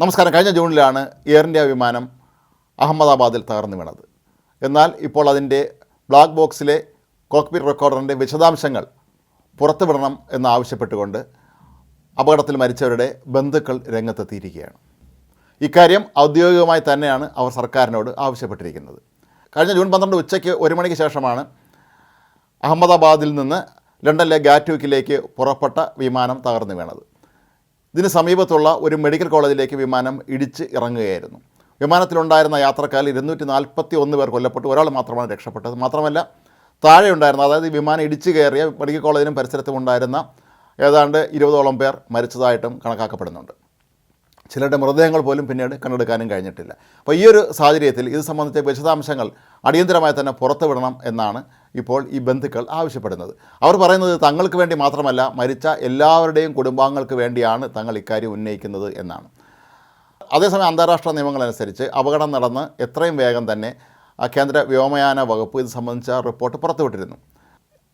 നമസ്കാരം. കഴിഞ്ഞ ജൂണിലാണ് air India വിമാനം അഹമ്മദാബാദിൽ തകർന്നു വീണത്. എന്നാൽ ഇപ്പോൾ അതിന്റെ ബ്ലാക്ക് ബോക്സിലെ കോക്പിറ്റ് റെക്കോർഡറിന്റെ വിശദാംശങ്ങൾ പുറത്തുവിടണം എന്നാവശ്യപ്പെട്ടുകൊണ്ട് അപകടത്തിൽ മരിച്ചവരുടെ ബന്ധുക്കൾ രംഗത്തെത്തിയിരിക്കുകയാണ്. ഇക്കാര്യം ഔദ്യോഗികമായി തന്നെയാണ് അവർ സർക്കാരിനോട് ആവശ്യപ്പെട്ടിരിക്കുന്നത്. കഴിഞ്ഞ ജൂൺ പന്ത്രണ്ട് ഉച്ചയ്ക്ക് ഒരു മണിക്ക് ശേഷമാണ് അഹമ്മദാബാദിൽ നിന്ന് ലണ്ടനിലെ ഗാറ്റ്വിക്കിലേക്ക് പുറപ്പെട്ട വിമാനം തകർന്നു വീണത്. ഇതിന് സമീപത്തുള്ള ഒരു മെഡിക്കൽ കോളേജിലേക്ക് വിമാനം ഇടിച്ച് ഇറങ്ങുകയായിരുന്നു. വിമാനത്തിലുണ്ടായിരുന്ന യാത്രക്കാരിൽ ഇരുന്നൂറ്റി നാൽപ്പത്തി ഒന്ന് പേർ കൊല്ലപ്പെട്ടു. ഒരാൾ മാത്രമാണ് രക്ഷപ്പെട്ടത്. മാത്രമല്ല താഴെ ഉണ്ടായിരുന്ന അതായത് വിമാനം ഇടിച്ചു കയറിയ മെഡിക്കൽ കോളേജിനും പരിസരത്തും ഉണ്ടായിരുന്ന ഏതാണ്ട് ഇരുപതോളം പേർ മരിച്ചതായിട്ടും കണക്കാക്കപ്പെടുന്നുണ്ട്. ചിലരുടെ മൃതദേഹങ്ങൾ പോലും പിന്നീട് കണ്ടെടുക്കാനും കഴിഞ്ഞിട്ടില്ല. അപ്പോൾ ഈ ഒരു സാഹചര്യത്തിൽ ഇത് സംബന്ധിച്ച വിശദാംശങ്ങൾ അടിയന്തരമായി തന്നെ പുറത്തുവിടണം എന്നാണ് ഇപ്പോൾ ഈ ബന്ധുക്കൾ ആവശ്യപ്പെടുന്നത്. അവർ പറയുന്നത് തങ്ങൾക്ക് വേണ്ടി മാത്രമല്ല മരിച്ച എല്ലാവരുടെയും കുടുംബാംഗങ്ങൾക്ക് വേണ്ടിയാണ് തങ്ങൾ ഇക്കാര്യം ഉന്നയിക്കുന്നത് എന്നാണ്. അതേസമയം അന്താരാഷ്ട്ര നിയമങ്ങളനുസരിച്ച് അപകടം നടന്ന് എത്രയും വേഗം തന്നെ കേന്ദ്ര വ്യോമയാന വകുപ്പ് ഇത് സംബന്ധിച്ച റിപ്പോർട്ട് പുറത്തുവിട്ടിരുന്നു.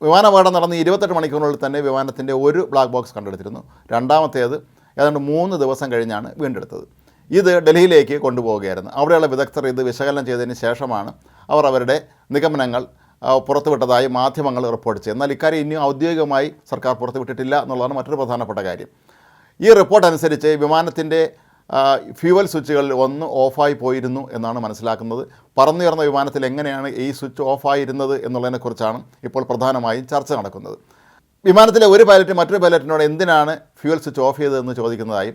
വിമാനാപകടം നടന്ന് ഇരുപത്തെട്ട് മണിക്കൂറിനുള്ളിൽ തന്നെ വിമാനത്തിന്റെ ഒരു ബ്ലാക്ക് ബോക്സ് കണ്ടെടുത്തിരുന്നു. രണ്ടാമത്തേത് ഏതാണ്ട് മൂന്ന് ദിവസം കഴിഞ്ഞാണ് വീണ്ടെടുത്തത്. ഇത് ഡൽഹിയിലേക്ക് കൊണ്ടുപോവുകയായിരുന്നു. അവിടെയുള്ള വിദഗ്ധർ ഇത് വിശകലനം ചെയ്തതിന് ശേഷമാണ് അവർ അവരുടെ നിഗമനങ്ങൾ പുറത്തുവിട്ടതായി മാധ്യമങ്ങൾ റിപ്പോർട്ട് ചെയ്തു എന്നാൽ ഇക്കാര്യം ഇനിയും ഔദ്യോഗികമായി സർക്കാർ പുറത്തുവിട്ടിട്ടില്ല എന്നുള്ളതാണ് മറ്റൊരു പ്രധാനപ്പെട്ട കാര്യം. ഈ റിപ്പോർട്ട് അനുസരിച്ച് വിമാനത്തിന്റെ ഫ്യൂവൽ സ്വിച്ചുകളിൽ ഒന്ന് ഓഫായി പോയിരുന്നു എന്നാണ് മനസ്സിലാക്കുന്നത്. പറന്നുയർന്ന വിമാനത്തിൽ എങ്ങനെയാണ് ഈ സ്വിച്ച് ഓഫായിരുന്നത് എന്നുള്ളതിനെക്കുറിച്ചാണ് ഇപ്പോൾ പ്രധാനമായും ചർച്ച നടക്കുന്നത്. വിമാനത്തിലെ ഒരു പൈലറ്റ് മറ്റൊരു പൈലറ്റിനോട് എന്തിനാണ് ഫ്യൂവൽ സ്വിച്ച് ഓഫ് ചെയ്തതെന്ന് ചോദിക്കുന്നതായും.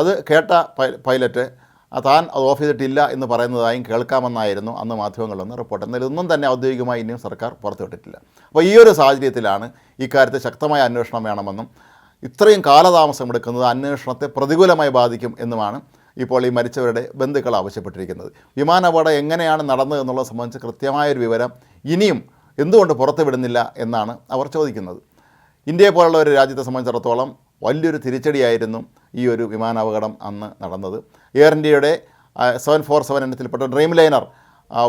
അത് കേട്ട പൈലറ്റ് താൻ അത് ഓഫ് ചെയ്തിട്ടില്ല എന്ന് പറയുന്നതായും കേൾക്കാമെന്നായിരുന്നു അന്ന് മാധ്യമങ്ങളിലൊന്ന് റിപ്പോർട്ട്. എന്നാൽ ഇതൊന്നും തന്നെ ഔദ്യോഗികമായി ഇനിയും സർക്കാർ പുറത്തുവിട്ടിട്ടില്ല. അപ്പോൾ ഈ ഒരു സാഹചര്യത്തിലാണ് ഇക്കാര്യത്തിൽ ശക്തമായ അന്വേഷണം വേണമെന്നും ഇത്രയും കാലതാമസം എടുക്കുന്നത് അന്വേഷണത്തെ പ്രതികൂലമായി ബാധിക്കും എന്നുമാണ് ഇപ്പോൾ ഈ മരിച്ചവരുടെ ബന്ധുക്കൾ ആവശ്യപ്പെട്ടിരിക്കുന്നത്. വിമാനാപകടം എങ്ങനെയാണ് നടന്നത് എന്നുള്ളത് സംബന്ധിച്ച് കൃത്യമായൊരു വിവരം ഇനിയും എന്തുകൊണ്ട് പുറത്തുവിടുന്നില്ല എന്നാണ് അവർ ചോദിക്കുന്നത്. ഇന്ത്യയെ പോലുള്ള ഒരു രാജ്യത്തെ സംബന്ധിച്ചിടത്തോളം വലിയൊരു തിരിച്ചടിയായിരുന്നു ഈ ഒരു വിമാനാപകടം അന്ന് നടന്നത്. എയർ ഇന്ത്യയുടെ സെവൻ ഫോർ സെവൻ എണ്ണത്തിൽപ്പെട്ട ഡ്രീം ലൈനർ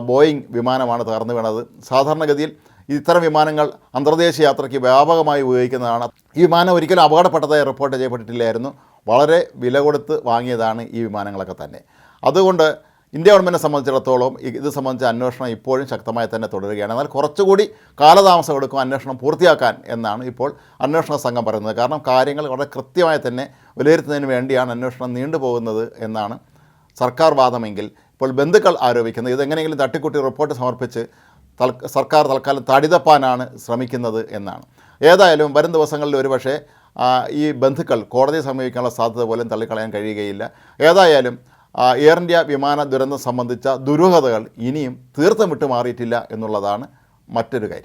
ബോയിങ് വിമാനമാണ് തകർന്നു വീണത്. സാധാരണഗതിയിൽ ഇത്തരം വിമാനങ്ങൾ അന്തർദേശീയ യാത്രയ്ക്ക് വ്യാപകമായി ഉപയോഗിക്കുന്നതാണ്. ഈ വിമാനം ഒരിക്കലും അപകടപ്പെട്ടതായി റിപ്പോർട്ട് ചെയ്യപ്പെട്ടിട്ടില്ലായിരുന്നു. വളരെ വില കൊടുത്ത് വാങ്ങിയതാണ് ഈ വിമാനങ്ങളൊക്കെ തന്നെ. അതുകൊണ്ട് ഇന്ത്യ ഗവൺമെന്റിനെ സംബന്ധിച്ചിടത്തോളം ഇത് സംബന്ധിച്ച അന്വേഷണം ഇപ്പോഴും ശക്തമായി തന്നെ തുടരുകയാണ്. എന്നാൽ കുറച്ചുകൂടി കാലതാമസം എടുക്കും അന്വേഷണം പൂർത്തിയാക്കാൻ എന്നാണ് ഇപ്പോൾ അന്വേഷണ സംഘം പറയുന്നത്. കാരണം കാര്യങ്ങൾ വളരെ കൃത്യമായി തന്നെ വിലയിരുത്തുന്നതിന് വേണ്ടിയാണ് അന്വേഷണം നീണ്ടുപോകുന്നത് എന്നാണ് സർക്കാർ വാദമെങ്കിൽ ഇപ്പോൾ ബന്ധുക്കൾ ആരോപിക്കുന്നത്. ഇതെങ്ങനെയെങ്കിലും തട്ടിക്കൂട്ടി റിപ്പോർട്ട് സമർപ്പിച്ച് സർക്കാർ തൽക്കാലം തടിതപ്പാനാണ് ശ്രമിക്കുന്നത് എന്നാണ്. ഏതായാലും വരും ദിവസങ്ങളിൽ ഒരുപക്ഷേ ഈ ബന്ധുക്കൾ കോടതിയെ സമീപിക്കാനുള്ള സാധ്യത പോലും തള്ളിക്കളയാൻ കഴിയുകയില്ല. ഏതായാലും എയർ ഇന്ത്യ വിമാന ദുരന്തം സംബന്ധിച്ച ദുരൂഹതകൾ ഇനിയും തീർത്തും വിട്ടുമാറിയിട്ടില്ല എന്നുള്ളതാണ് മറ്റൊരു കാര്യം.